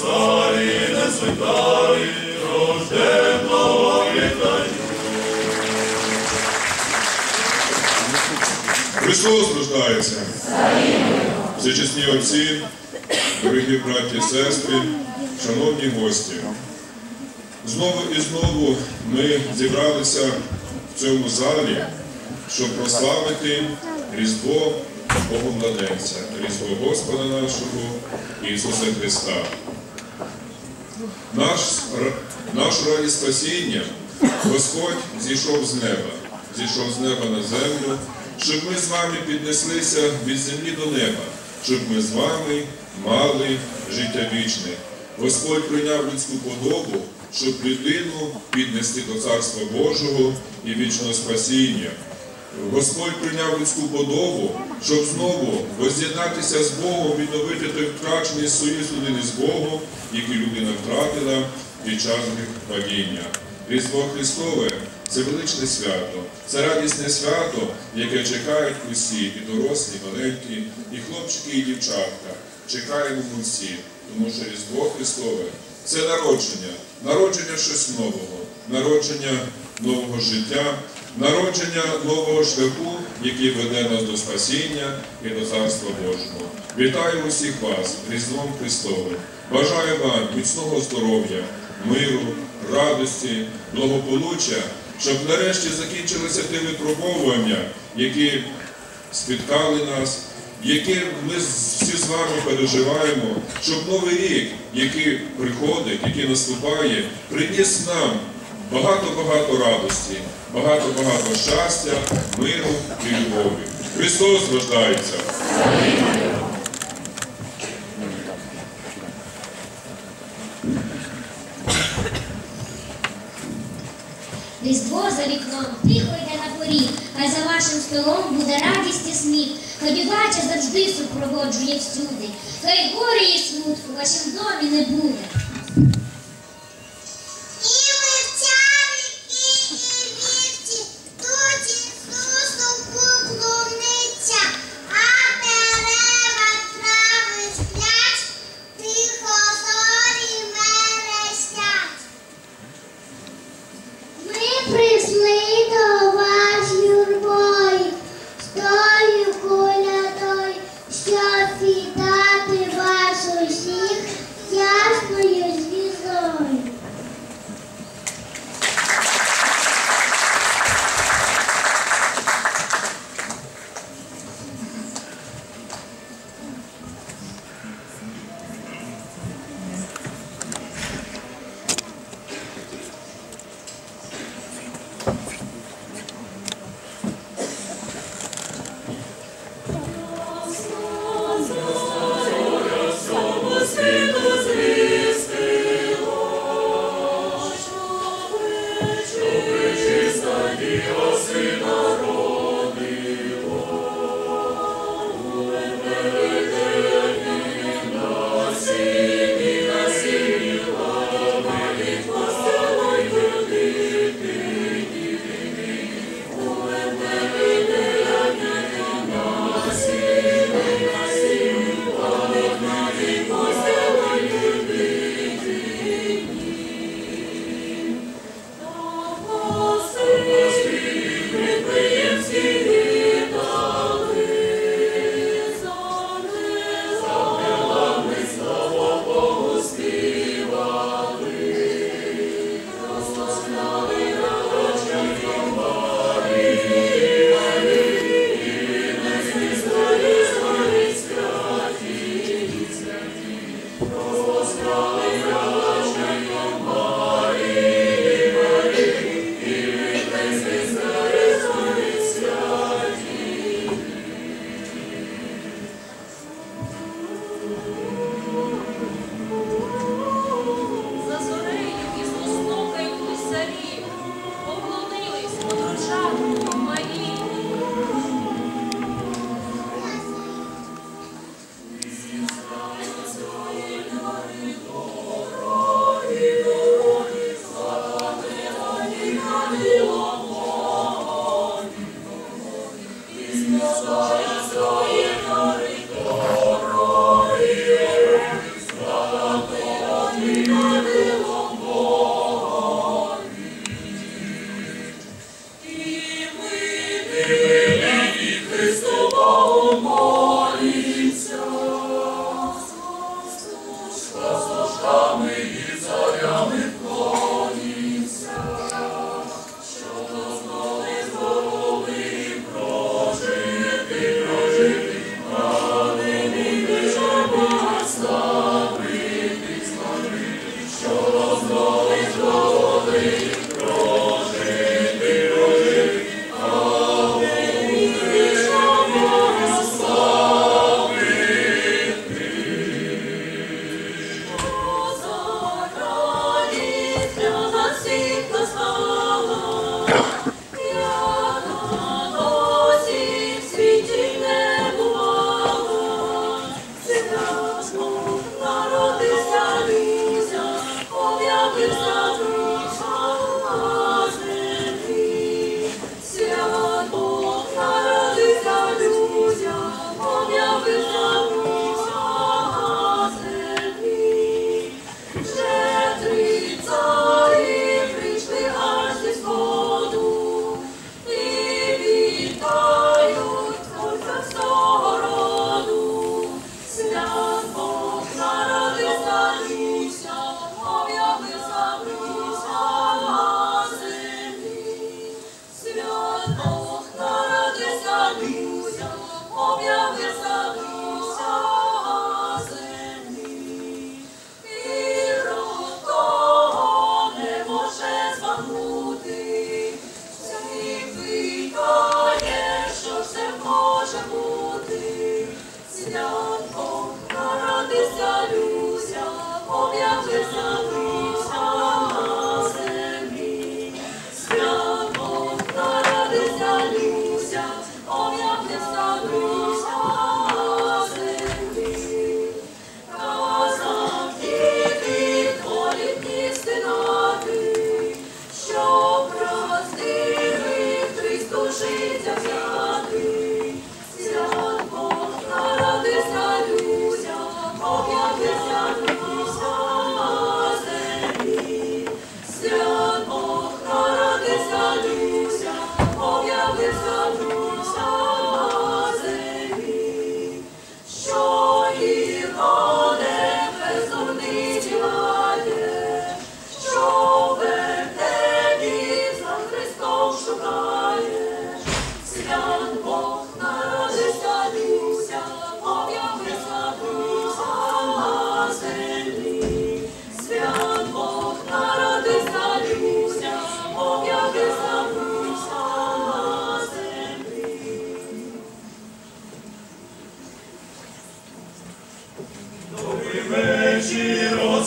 царі несуть дари, рожденого вітають. Христос рождається. Всечесні отці, дорогі браті і сестри, шановні гості. Знову і знову ми зібралися в цьому залі, щоб прославити Різдво Богомладенця, Різдво Господа нашого Ісуса Христа. Наш, р- нашу радість спасіння Господь зійшов з неба, зійшов з неба на землю, щоб ми з вами піднеслися від землі до неба, щоб ми з вами мали життя вічне. Господь прийняв людську подобу, щоб людину піднести до Царства Божого і вічного спасіння. Господь прийняв людську подобу, щоб знову воз'єднатися з Богом, відновити той втрачений союз людини з Богом, який людина втратила під час падіння. Різдво Христове це величне свято, це радісне свято, яке чекають усі, і дорослі, і маленькі, і хлопчики, і дівчатка. Чекаємо ми всі, тому що Різдво Христове це народження, народження щось нового, народження нового життя, народження нового шляху, який веде нас до спасіння і до Царства Божого. Вітаю усіх вас Різдвом Христовим. Бажаю вам міцного здоров'я, миру, радості, благополуччя, щоб нарешті закінчилися ті випробовування, які спіткали нас, які ми всі з вами переживаємо, щоб новий рік, який приходить, який наступає, приніс нам багато-багато радості, багато-багато щастя, миру і любові. Христос рождається! Різдво за вікном тихо йде на поріг, хай за вашим столом буде радість і сміх. Хай дівача завжди супроводжує всюди, хай горі і смутку в вашім домі не буде.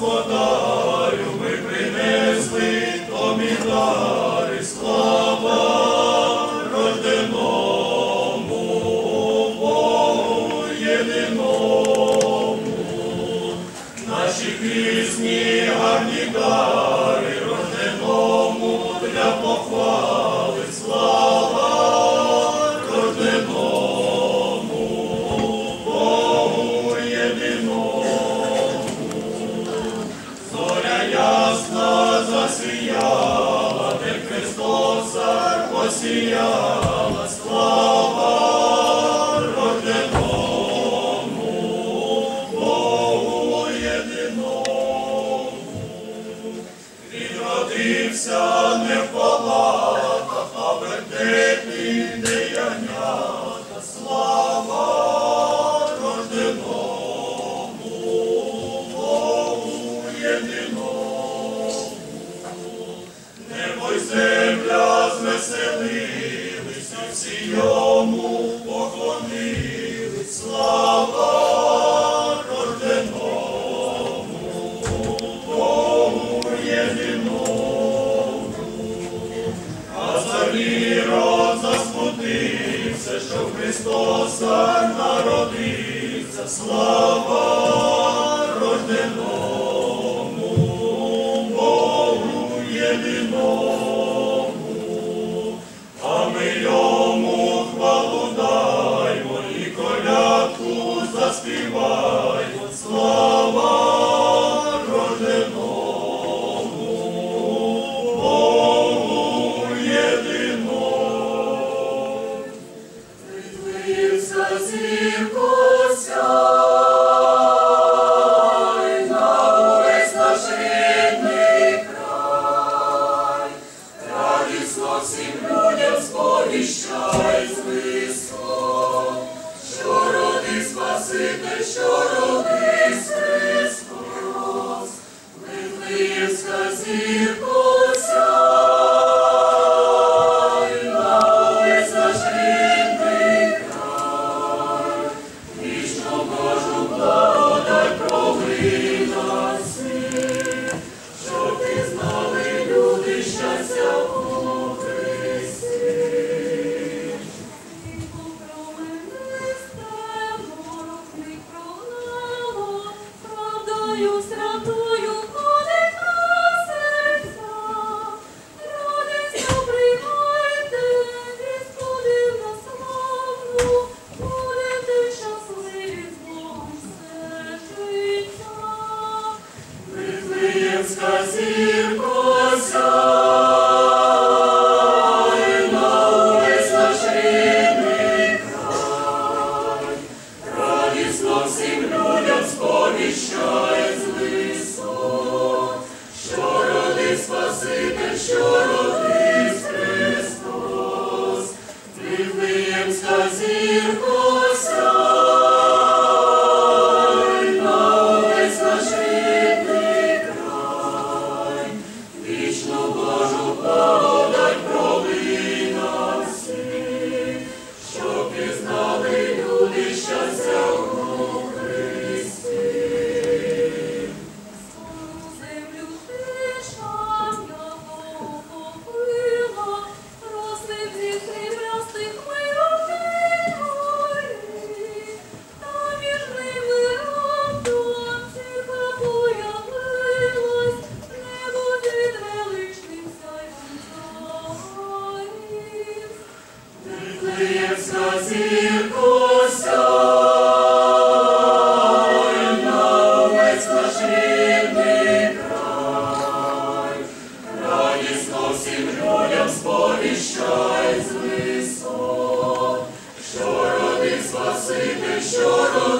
Господа. choro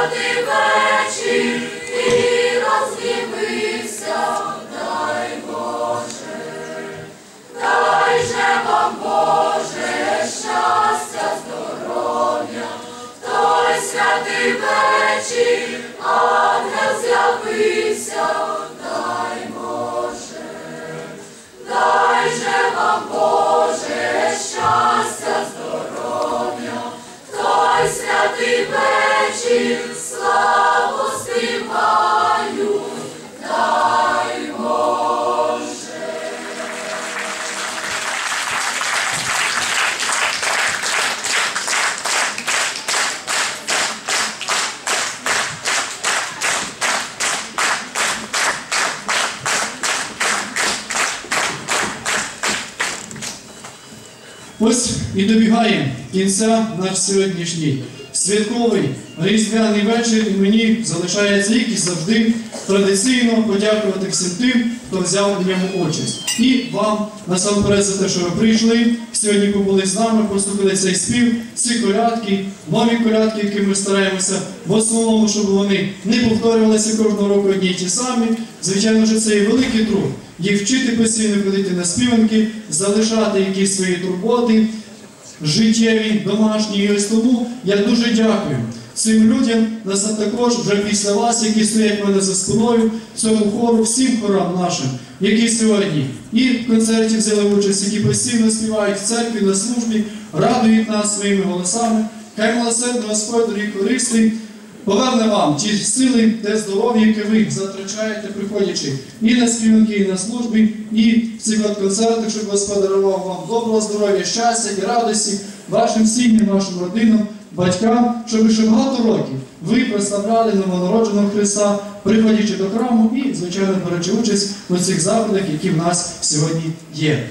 святий вечір ти розгнівився, дай Боже, дай же вам Боже, щастя, здоров'я, той святий вечір, а Ось і добігає кінця наш сьогоднішній святковий різдвяний вечір, і мені залишається, як і завжди, традиційно подякувати всім тим, хто взяв в ньому участь. І вам насамперед за те, що ви прийшли, сьогодні побули з нами, послухали цей спів, ці колядки, нові колядки, які ми стараємося в основному, щоб вони не повторювалися кожного року одні й ті самі. Звичайно, що це і великий труд. Їх вчити постійно ходити на співанки, залишати якісь свої турботи, життєві, домашні. І ось тому я дуже дякую цим людям, нас також вже після вас, які стоять мене за спиною, цьому хору, всім хорам нашим, які сьогодні і в концерті взяли участь, які постійно співають в церкві на службі, радують нас своїми голосами. Хай милосердний Господь, дорогі користий, поверне вам ті сили, те здоров'я, яке ви затрачаєте, приходячи і на співанки, і на службі, і в цих концертах, щоб Господь дарував вам доброго здоров'я, щастя і радості, вашим сім'ям, вашим родинам, батькам, щоб ще багато років ви прославляли новонародженого Христа, приходячи до храму і, звичайно, беручи участь у цих заходах, які в нас сьогодні є.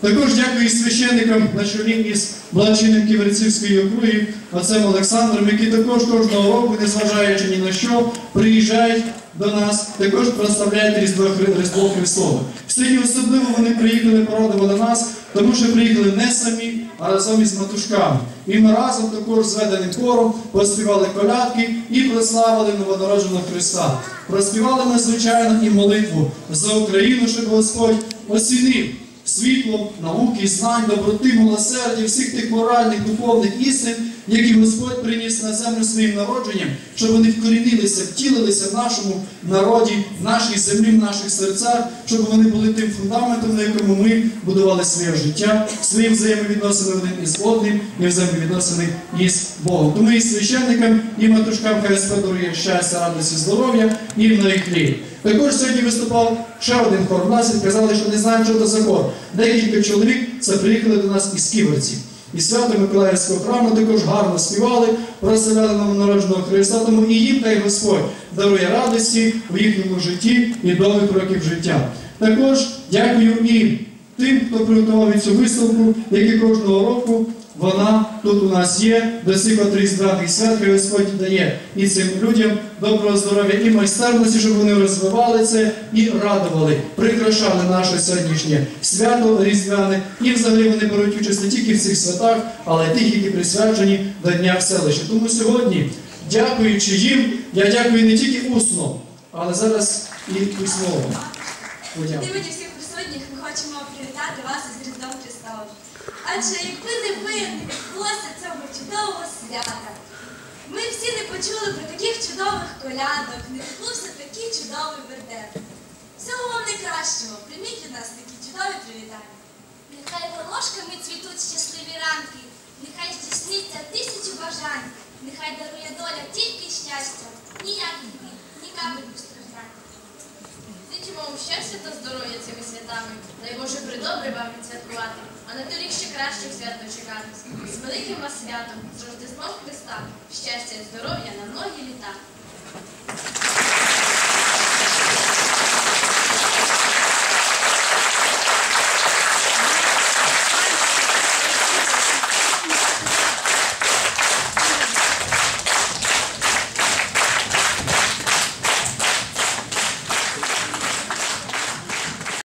Також дякую священникам на чолі із благочинним Ківерцівської округи, отцем Олександром, які також кожного року, незважаючи ні на що, приїжджають до нас, також прославляють Різдво, Хри- Різдво Христове. Сьогодні особливо вони приїхали, порадували нас, тому що приїхали не самі, а разом із матушками. І ми разом також з веденим хором поспівали колядки і прославили новонародженого Христа. Проспівали ми, звичайно, і молитву за Україну, щоб Господь оцінив світлом, науки, знань, доброти, милосердя, всіх тих моральних, духовних істин, які Господь приніс на землю своїм народженням, щоб вони вкорінилися, втілилися в нашому народі, в нашій землі, в наших серцях, щоб вони були тим фундаментом, на якому ми будували своє життя, свої взаємовідносини один із одним і взаємовідносини із Богом. Тому і священникам, і матушкам хай Господь дарує щастя, радості, здоров'я і в хліб. Також сьогодні виступав ще один хор. У нас і казали, що не знаємо, що це за хор. Декілька чоловік це приїхали до нас із Ківерці. І свято Миколаївського храму також гарно співали, прославляли новонародженого Христа, тому і їм та й Господь дарує радості в їхньому житті і довгих років життя. Також дякую і тим, хто приготував цю виставку, які кожного року вона тут у нас є, до цих от різдвяних свят, Господь дає і цим людям доброго здоров'я і майстерності, щоб вони розвивали це і радували, прикрашали наше сьогоднішнє свято різдвяне. І взагалі вони беруть участь не тільки в цих святах, але й тих, які присвячені до Дня вселища. Тому сьогодні, дякуючи їм, я дякую не тільки усно, але зараз і письмово. Подякую. Від імені всіх присутніх ми хочемо привітати вас із Різдвом Христовим. Адже якби не ви, не відбулося цього чудового свята, ми всі не почули про таких чудових колядок, не відбувся такий чудовий вердеп. Всього вам найкращого, прийміть від нас такі чудові привітання. Нехай волошками цвітуть щасливі ранки, нехай здійсниться тисячу бажань, нехай дарує доля тільки щастя, ніяких бід, ні капель Вам щастя та здоров'я цими святами. Дай Боже придобре вам відсвяткувати, а на торік ще кращих свят дочекатись. З великим вас святом, з Рождеством Христа, щастя і здоров'я на многі літа.